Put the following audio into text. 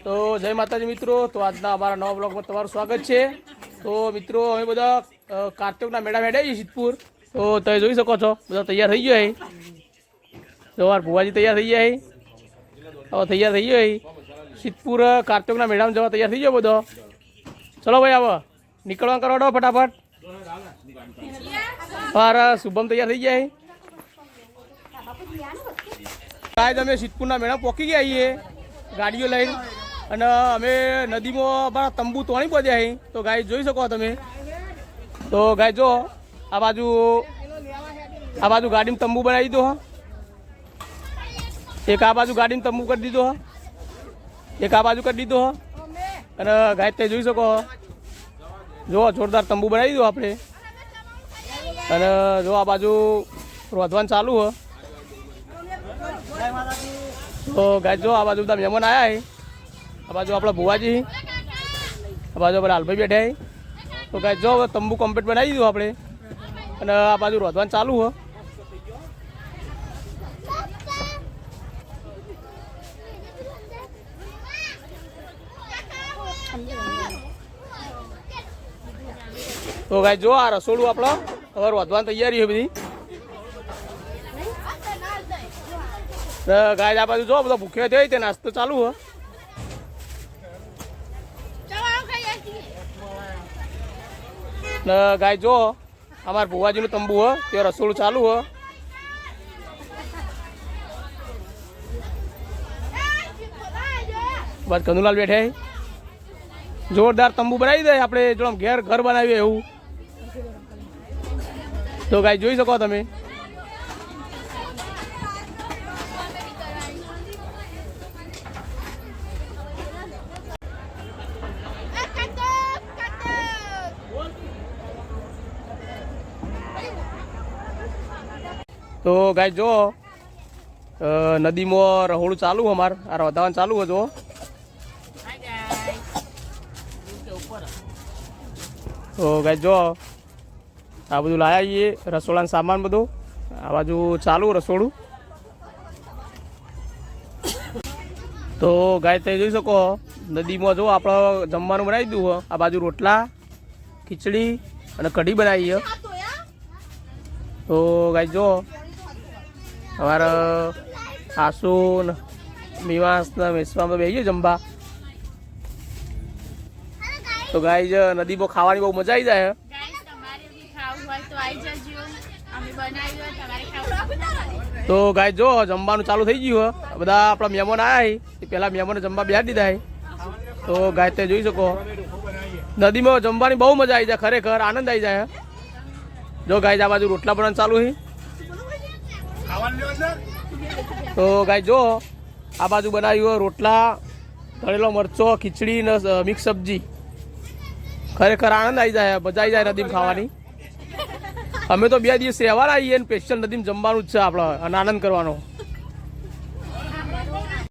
તો જય માતાજી મિત્રો, તો આજના અમારા નવા બ્લોગમાં તમારું સ્વાગત છે. તો મિત્રો, અમે બધા કાર્તિકના મેળા મેળા છીએ સિદ્ધપુર. તો તમે જોઈ શકો છો, બધા તૈયાર થઈ ગયા છે. જો અમારા ભુવાજી તૈયાર થઈ ગયા હવે તૈયાર થઈ ગયો સિદ્ધપુર કાર્તિકના મેળામાં જવા તૈયાર થઈ ગયો બધો. ચલો ભાઈ, આવો. નીકળવા કરવાડો ફટાફટ. મારા શુભમ તૈયાર થઈ ગયા સાહેબ અમે સિદ્ધપુરના મેળા પહોંચી ગયા છીએ. ગાડીઓ લઈને. અને અમે નદીમાં અમારા તંબુ તોણી પડ્યા છીએ તો ગાય જોઈ શકો તમે. તો ગાય જો, આ બાજુ આ બાજુ ગાડીમાં તંબુ બનાવી દીધો એક આ બાજુ ગાડીમાં તંબુ કરી દીધો એક આ બાજુ કરી દીધો અને ગાય તે જોઈ શકો જો, જોરદાર તંબુ બનાવી દીધો આપણે. અને જો, આ બાજુ રોધવાનું ચાલુ હો. તો ગાય જો, આ બાજુ બધા મહેમાન આવ્યા બાજુ આપણા ભુવાજી. આ બાજુ આપણે હાલભાઈ બેઠા તો ગાય જો હવે તંબુ કમ્પ્લીટ બનાવી દીધું આપણે. અને આ બાજુ રોધવાનું ચાલુ હો. તો ગાય જો આ રસોડું આપણો હવે રોધવાની તૈયારી છે બધી. ગાય આ બાજુ જો બધો ભૂખ્યા થયા તે નાસ્તો ચાલુ હો. ને ગાય જો, અમારે ભુવાજીનું તંબુ હો, તે રસોડું ચાલુ હો. બસ કનુલાલ બેઠા. જોરદાર તંબુ બનાવી દે, આપણે જો ઘેર ઘર બનાવીએ એવું. તો ગાય જોઈ શકો તમે. તો ગાય જો નદીમાં રહોળું ચાલુ અમાર. આ વધાવાનું ચાલુ છે જો તો ગાય જો આ બધું લાયા છીએ રસોડાનું સામાન બધું. આ બાજુ ચાલુ રસોડું. તો ગાય તમે જોઈ શકો, નદીમાં જો આપણે જમવાનું બનાવી દીધું હો આ બાજુ રોટલા, ખીચડી અને કઢી બનાવી તો ગાય જો અમારા આસુ ને મીવાસ બે ગયો જમવા. તો ગાય જ નદીમાં ખાવાની બહુ મજા આવી જાય હોય તો હોય ગાય જો જમવાનું ચાલુ થઈ ગયું હે. બધા આપણા મહેમાન આવ્યા એ પહેલાં મહેમાનો જમવા બેસી દીધા તો ગાય તે જોઈ શકો. નદીમાં જમવાની બહુ મજા આવી જાય ખરેખર આનંદ આવી જાય જો ગાય આ બાજુ રોટલા બનાવવાનું ચાલુ છે તો ગાય જો, આ બાજુ બનાવ્યું હોય રોટલા, તળેલો મરચો, ખીચડી ને મિક્સ સબ્જી. ખરેખર આનંદ આવી જાય, મજા આવી જાય નદીમ ખાવાની. અમે તો બે દિવસ રહેવાના આવીએ ને સ્પેશિયલ નદીમ જમવાનું જ છે આપણે, અને આનંદ કરવાનો.